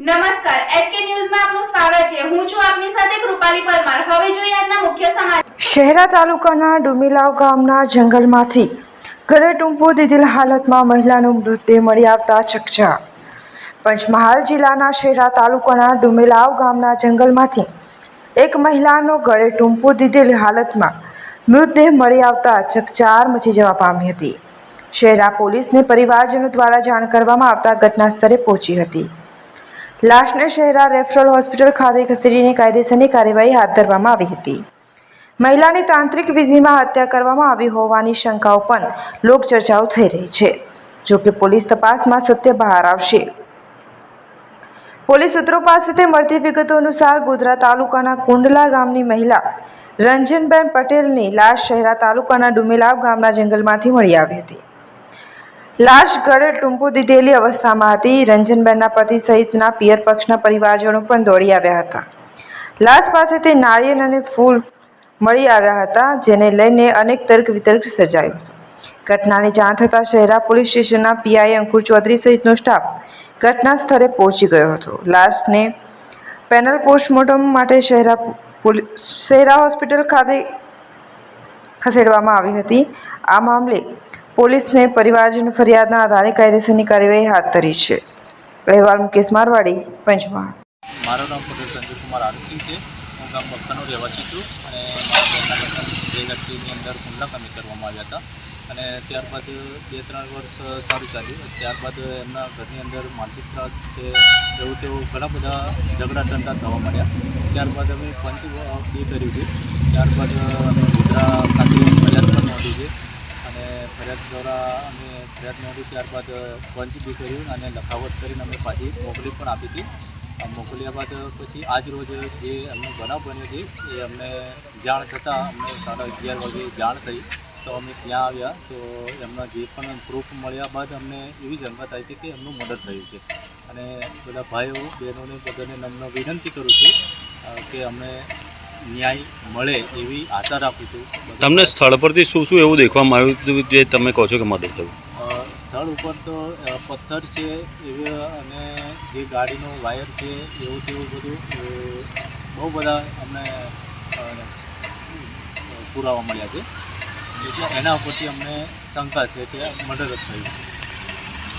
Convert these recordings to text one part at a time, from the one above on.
નમસ્કાર, એચકે ન્યૂઝમાં આપનું સ્વાગત છે. હું છું આપની સાથે કૃપાલી પરમાર. હવે જોઈએ આજના મુખ્ય સમાચાર. શહેરા તાલુકાના ડુમીલાવ ગામના જંગલમાંથી ઘરે ટૂંપો દીધેલ હાલતમાં મહિલાનો મૃતદેહ મળી આવતા ચકચા પંચમહાલ જિલ્લાના શહેરા તાલુકાના ડુમીલાવ ગામના જંગલમાંથી એક મહિલાનો ગળે ટૂંપો દીધેલ હાલતમાં મૃતદેહ મળી આવતા ચકચાર મચી જવા પામી હતી. શહેરા પોલીસને પરિવારજનો દ્વારા જાણ કરવામાં આવતા ઘટના સ્થળે પહોંચી હતી. લાશને શહેરા રેફરલ હોસ્પિટલ ખાતે ખસેડીને કાયદેસરની કાર્યવાહી હાથ ધરવામાં આવી હતી. મહિલાની તાંત્રિક વિધિમાં હત્યા કરવામાં આવી હોવાની શંકાઓ પણ લોકચર્ચાઓ થઈ રહી છે. જો કે પોલીસ તપાસમાં સત્ય બહાર આવશે. પોલીસ સૂત્રો પાસેથી મળતી વિગતો અનુસાર ગોધરા તાલુકાના કુંડલા ગામની મહિલા રંજનબેન પટેલની લાશ શહેરા તાલુકાના ડુમેલાવ ગામના જંગલમાંથી મળી આવી હતી. લાશ ગળે ટૂંપુ દીધેલી અવસ્થામાં હતી. રંજનબેનના પતિ સહિતના પિયર પક્ષના પરિવારજનો પણ દોડી આવ્યા હતા. લાશ પાસેથી નાળિયેર અને ફૂલ મળી આવ્યા હતા, જેને લઈને અનેક તર્ક વિતર્ક સર્જાયો હતો. ઘટનાની જાણ થતાં શહેરા પોલીસ સ્ટેશનના પીઆઈ અંકુર ચૌધરી સહિતનો સ્ટાફ ઘટના સ્થળે પહોંચી ગયો હતો. લાશને પેનલ પોસ્ટમોર્ટમ માટે શહેરા શહેરા હોસ્પિટલ ખાતે ખસેડવામાં આવી હતી. આ મામલે પોલીસને પરિવારજન ફરિયાદના આધારે કાયદેસરની કાર્યવાહી હાથ ધરી છે. અહેવાલ મુકેશ મારવાડી, પંચમહાલ. મારું નામ પટેલ સંજયકુમાર આરસિંહ છે. હું ગામ બક્કાનો રહેવાસી છું અને મારા બે વ્યક્તિની અંદર હુમલા કામે કરવામાં આવ્યા હતા. અને ત્યારબાદ બે ત્રણ વર્ષ સારું ચાલ્યું. ત્યારબાદ એમના ઘરની અંદર માનસિક ત્રાસ છે, એવું તેવું ઘણા બધા ઝઘડા ટંટા થવા માંડ્યા. ત્યારબાદ અમે પંચ બે કર્યું છે. ત્યારબાદ અમે ગોધરા ખાતે ફરિયાદ પણ નોંધી છે. અને ફરિયાદ દ્વારા અમે ફરિયાદ નોંધી ત્યારબાદ પંચ બી કર્યું અને લખાવટ કરીને અમે પાછી મોકલી પણ આપી હતી. મોકલ્યા બાદ પછી આજ રોજ જે અમને બનાવ બન્યો છે, એ અમને જાણ થતાં અમને સાડા અગિયાર વાગે જાણ થઈ. તો અમે ત્યાં આવ્યા તો એમના જે પણ પ્રૂફ મળ્યા બાદ અમને એવી જાણવા થાય છે કે એમનું મર્ડર થયું છે. અને બધા ભાઈઓ બહેનોને બધાને નમ્ર વિનંતી કરું છું કે અમને ન્યાય મળે એવી આશા રાખું છું. તમને સ્થળ પરથી શું શું એવું દેખવામાં આવ્યું હતું જે તમે કહો છો કે મદદ થયું સ્થળ ઉપર તો પથ્થર છે એવી અને જે ગાડીનો વાયર છે એવું તેવું બધું બહુ બધા અમને પુરાવા મળ્યા છે. એટલે એના ઉપરથી અમને શંકા છે કે મર્ડર જ થયું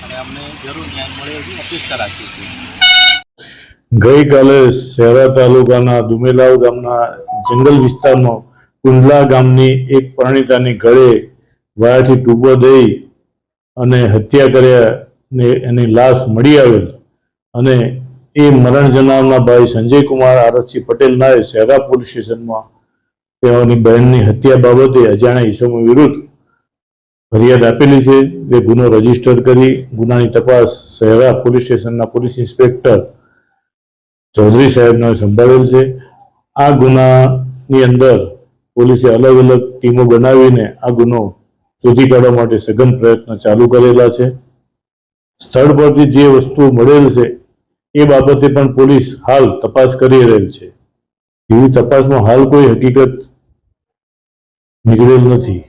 અને અમને જરૂર ન્યાય મળે એવી અપેક્ષા રાખીએ છીએ. ગઈકાલે શહેરા તાલુકાના દુમેલાવ ગામના જંગલ વિસ્તારમાં કુંડલા ગામની એક પરણિતાની ગળે વાયાથી ટૂંકો દઈ અને હત્યા કર્યા ને એની લાશ મળી આવેલ. અને એ મરણ જનારના ભાઈ સંજયકુમાર આરતસિંહ પટેલનાએ શહેરા પોલીસ સ્ટેશનમાં તેઓની બહેનની હત્યા બાબતે અજાણ્યા ઈસમો વિરુદ્ધ ફરિયાદ આપેલી છે. એ ગુનો રજિસ્ટર કરી ગુનાની તપાસ શહેરા પોલીસ સ્ટેશનના પોલીસ ઇન્સ્પેક્ટર ચૌધરી સાહેબને સંભાળેલ છે. આ ગુનાની અંદર પોલીસે અલગ અલગ ટીમો બનાવીને આ ગુનો શોધી કાઢવા માટે સઘન પ્રયત્ન ચાલુ કરેલા છે. સ્થળ પરથી જે વસ્તુ મળેલ છે, એ બાબતે પણ પોલીસ હાલ તપાસ કરી રહેલ છે. એવી તપાસમાં હાલ કોઈ હકીકત નીકળેલ નથી.